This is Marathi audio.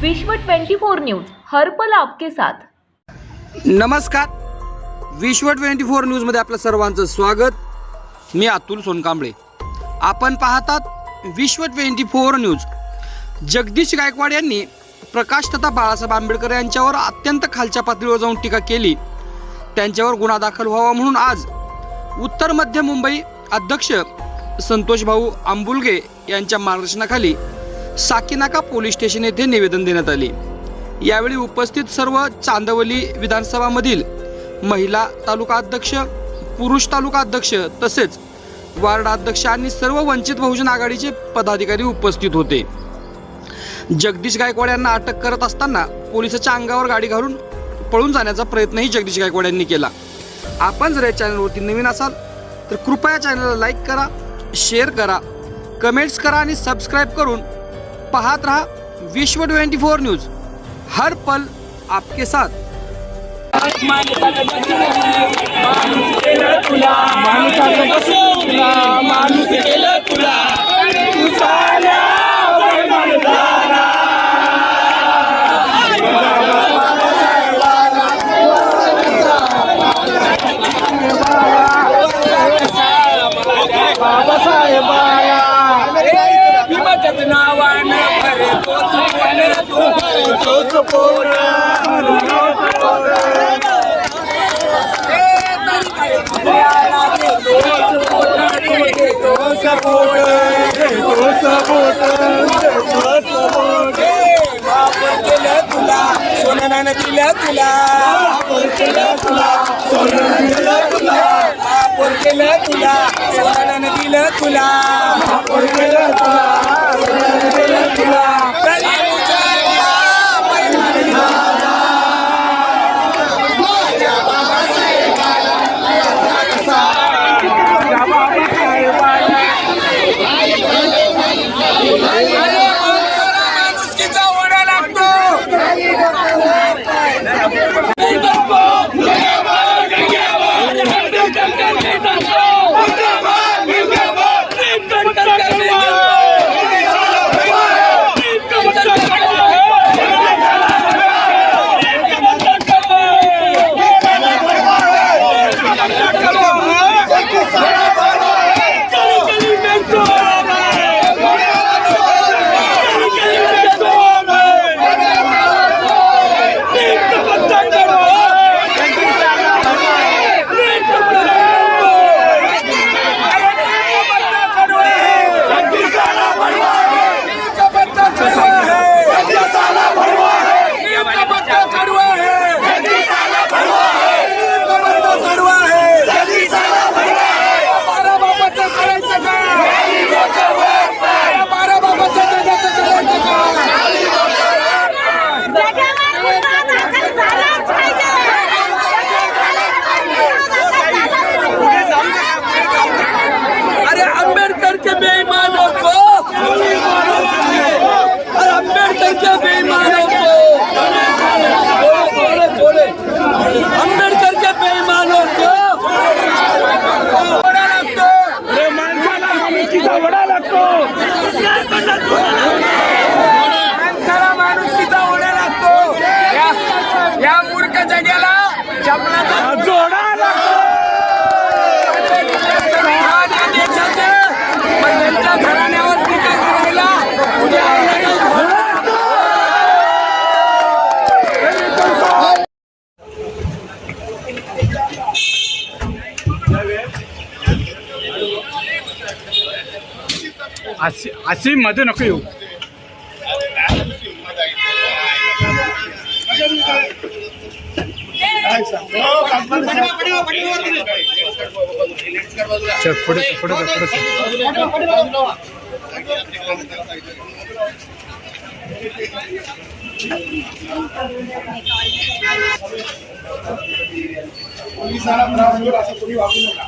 विश्व 24 न्यूज हर्पल आपके साथ. नमस्कार. विश्व ट्वेंटी फोर न्यूजमध्ये आपलं सर्वांचं स्वागत. मी अतुल सोनकांबळे. आपण पाहतात Vishwa twenty four news. Jagdish Gaikwad यांनी प्रकाश तथा बाळासाहेब आंबेडकर यांच्यावर अत्यंत खालच्या पातळीवर जाऊन टीका केली. त्यांच्यावर गुन्हा दाखल व्हावा म्हणून आज उत्तर मध्य मुंबई अध्यक्ष संतोष भाऊ आंबुलगे यांच्या मार्गदर्शनाखाली साकीनाका पोलीस स्टेशन येथे निवेदन देण्यात आले. यावेळी उपस्थित सर्व चांदवली विधानसभामधील महिला तालुका अध्यक्ष पुरुष तालुका अध्यक्ष तसेच वार्ड अध्यक्ष आणि सर्व वंचित बहुजन आघाडीचे पदाधिकारी उपस्थित होते. जगदीश गायकवाड यांना अटक करत असताना पोलिसाच्या अंगावर गाडी घालून पळून जाण्याचा प्रयत्नही जगदीश गायकवाड यांनी केला. आपण जर या चॅनलवरती नवीन असाल तर कृपया चॅनलला लाईक करा शेअर करा कमेंट्स करा आणि सबस्क्राईब करून पाहत रहा विश्व ट्वेंटी फोर न्यूज. हर पल आपके साथ. भीमाच्याच खरे तोच पोट तुला सोनानं दिलं तुला आपण केलं तुला सोनानं दिलं तुला आपण केलं तुला सोनानं दिलं तुला आपण केलं तुला Marco! अशी अशी मध्ये नको येऊ चल पुढे चल, पुढे चल, पुढे चल. पोलिसाला त्रास असं कोणी वागू नका